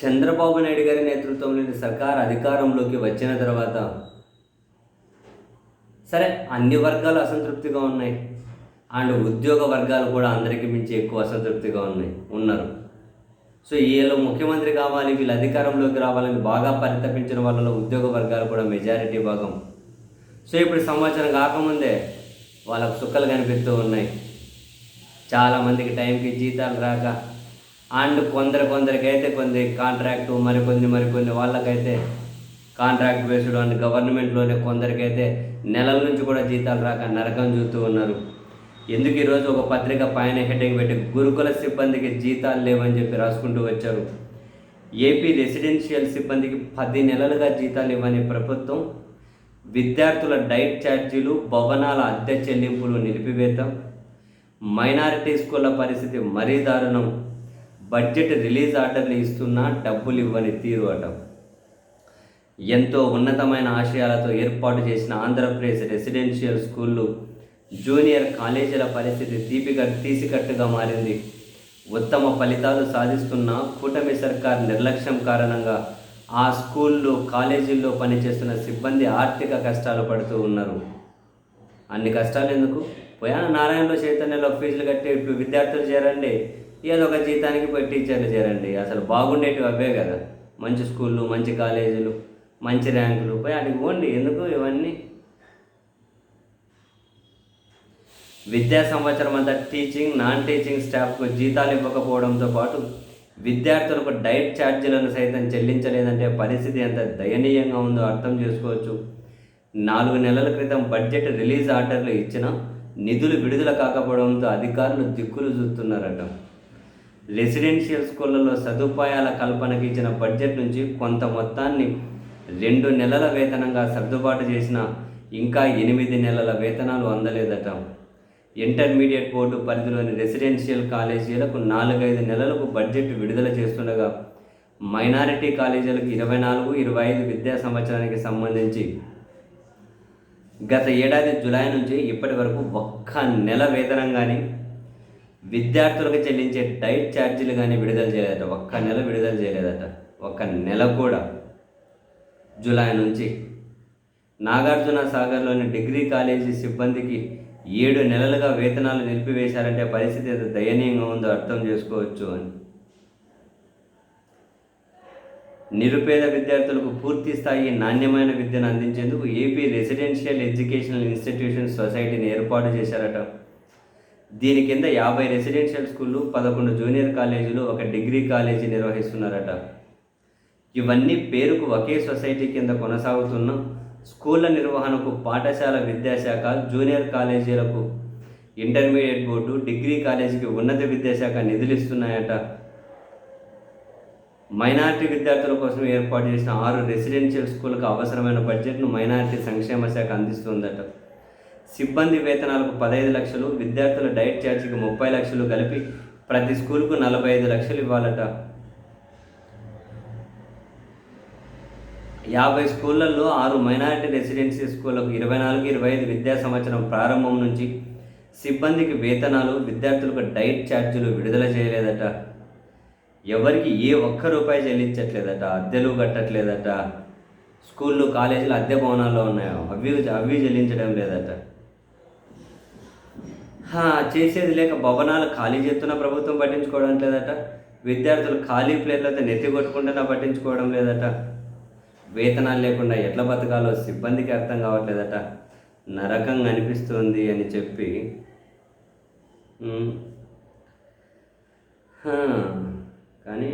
చంద్రబాబు నాయుడు గారి నేతృత్వంలోని సర్కార్ అధికారంలోకి వచ్చిన తర్వాత సరే అన్ని వర్గాలు అసంతృప్తిగా ఉన్నాయి. అండ్ ఉద్యోగ వర్గాలు కూడా అందరికీ మించి ఎక్కువ అసంతృప్తిగా ఉన్నాయి ఉన్నారు. సో వీళ్ళు ముఖ్యమంత్రి కావాలి వీళ్ళు అధికారంలోకి రావాలని బాగా పరితపించిన వాళ్ళలో ఉద్యోగ వర్గాలు కూడా మెజారిటీ భాగం. సో ఇప్పుడు సంవత్సరం కాకముందే వాళ్ళకు సుక్కలు కనిపిస్తూ ఉన్నాయి. చాలామందికి టైంకి జీతాలు రాక అండ్ కొందరు కొందరికైతే కొన్ని కాంట్రాక్టు మరికొన్ని మరికొన్ని వాళ్ళకైతే కాంట్రాక్ట్ బేస్డ్ అండ్ గవర్నమెంట్లోనే కొందరికైతే నెలల నుంచి కూడా జీతాలు రాక నరకం చూస్తూ ఉన్నారు. ఎందుకు ఈరోజు ఒక పత్రిక పైన హెడ్డింగ్ పెట్టి గురుకుల సిబ్బందికి జీతాలు లేవని చెప్పి రాసుకుంటూ వచ్చారు. ఏపీ రెసిడెన్షియల్ సిబ్బందికి పది నెలలుగా జీతాలు ఇవ్వని ప్రభుత్వం విద్యార్థుల డైట్ ఛార్జీలు భవనాల అద్దె చెల్లింపులు నిలిపివేత మైనారిటీ స్కూళ్ళ పరిస్థితి మరీ దారుణం. బడ్జెట్ రిలీజ్ ఆర్డర్లు ఇస్తున్నా డబ్బులు ఇవ్వని తీరు అట. ఎంతో ఉన్నతమైన ఆశయాలతో ఏర్పాటు చేసిన ఆంధ్రప్రదేశ్ రెసిడెన్షియల్ స్కూళ్ళు జూనియర్ కాలేజీల పరిస్థితి తీపిక తీసికట్టుగా మారింది. ఉత్తమ ఫలితాలు సాధిస్తున్న కూటమి సర్కార్ నిర్లక్ష్యం కారణంగా ఆ స్కూల్లో కాలేజీల్లో పనిచేస్తున్న సిబ్బంది ఆర్థిక కష్టాలు పడుతూ ఉన్నారు. అన్ని కష్టాలు ఎందుకు? పోయా నారాయణలో చైతన్యలో ఫీజులు కట్టి ఇప్పుడు విద్యార్థులు చేరండి. ఏదో ఒక జీతానికి పోయి టీచర్లు చేరండి అసలు బాగుండేటివి అవే కదా. మంచి స్కూళ్ళు మంచి కాలేజీలు మంచి ర్యాంకులు. పోయి అడిగి పోండి. ఎందుకు ఇవన్నీ? విద్యా సంవత్సరం అంతా టీచింగ్ నాన్ టీచింగ్ స్టాఫ్కు జీతాలు ఇవ్వకపోవడంతో పాటు విద్యార్థులకు డైట్ ఛార్జీలను సైతం చెల్లించలేదంటే పరిస్థితి ఎంత దయనీయంగా ఉందో అర్థం చేసుకోవచ్చు. నాలుగు నెలల క్రితం బడ్జెట్ రిలీజ్ ఆర్డర్లు ఇచ్చిన నిధులు విడుదల కాకపోవడంతో అధికారులు దిక్కులు చూస్తున్నారట. రెసిడెన్షియల్ స్కూళ్ళలో సదుపాయాల కల్పనకి ఇచ్చిన బడ్జెట్ నుంచి కొంత మొత్తాన్ని రెండు నెలల వేతనంగా సర్దుబాటు చేసిన ఇంకా ఎనిమిది నెలల వేతనాలు అందలేదట. ఇంటర్మీడియట్ బోర్డు పరిధిలోని రెసిడెన్షియల్ కాలేజీలకు నాలుగైదు నెలలకు బడ్జెట్ విడుదల చేస్తుండగా మైనారిటీ కాలేజీలకు ఇరవై నాలుగు ఇరవై ఐదు విద్యా సంవత్సరానికి సంబంధించి గత ఏడాది జులై నుంచి ఇప్పటి వరకు ఒక్క నెల వేతనం కానీ విద్యార్థులకు చెల్లించే డైట్ ఛార్జీలు కానీ విడుదల చేయలేదట. ఒక్క నెల విడుదల చేయలేదట. ఒక్క నెల కూడా. జూలై నుంచి. నాగార్జున సాగర్లోని డిగ్రీ కాలేజీ సిబ్బందికి ఏడు నెలలుగా వేతనాలు నిలిపివేశారంటే పరిస్థితి ఎంత దయనీయంగా ఉందో అర్థం చేసుకోవచ్చు అని. నిరుపేద విద్యార్థులకు పూర్తి స్థాయి నాణ్యమైన విద్యను అందించేందుకు ఏపీ రెసిడెన్షియల్ ఎడ్యుకేషనల్ ఇన్స్టిట్యూషన్ సొసైటీని ఏర్పాటు చేశారట. దీని కింద యాభై రెసిడెన్షియల్ స్కూళ్ళు పదకొండు జూనియర్ కాలేజీలు ఒక డిగ్రీ కాలేజీ నిర్వహిస్తున్నారట. ఇవన్నీ పేరుకు ఒకే సొసైటీ కింద కొనసాగుతున్న స్కూళ్ళ నిర్వహణకు పాఠశాల విద్యాశాఖ జూనియర్ కాలేజీలకు ఇంటర్మీడియట్ బోర్డు డిగ్రీ కాలేజీకి ఉన్నత విద్యాశాఖ నిధులు ఇస్తున్నాయట మైనారిటీ విద్యార్థుల కోసం ఏర్పాటు చేసిన ఆరు రెసిడెన్షియల్ స్కూళ్ళకు అవసరమైన బడ్జెట్ను మైనారిటీ సంక్షేమ శాఖ అందిస్తుందట. సిబ్బంది వేతనాలకు పదహైదు లక్షలు విద్యార్థుల డైట్ ఛార్జీకి ముప్పై లక్షలు కలిపి ప్రతి స్కూల్కు నలభై ఐదు లక్షలు ఇవ్వాలట. యాభై స్కూళ్ళల్లో ఆరు మైనారిటీ రెసిడెన్సీ స్కూళ్ళకు ఇరవై నాలుగు ఇరవై ఐదు విద్యా సంవత్సరం ప్రారంభం నుంచి సిబ్బందికి వేతనాలు విద్యార్థులకు డైట్ ఛార్జీలు విడుదల చేయలేదట. ఎవరికి ఏ ఒక్క రూపాయి చెల్లించట్లేదట అద్దెలు కట్టట్లేదట. స్కూళ్ళు కాలేజీలు అద్దె భవనాల్లో ఉన్నాయో అవి అవి చెల్లించడం లేదట. చేసేది లేక భవనాలు ఖాళీ చేస్తున్న ప్రభుత్వం పట్టించుకోవడం లేదట. విద్యార్థులు ఖాళీ ప్లేట్లతో నెత్తి కొట్టుకుంటున్నా పట్టించుకోవడం లేదట. వేతనాలు లేకుండా ఎట్లా బతకాలో సిబ్బందికి అర్థం కావట్లేదట. నరకంగా అనిపిస్తుంది అని చెప్పి కానీ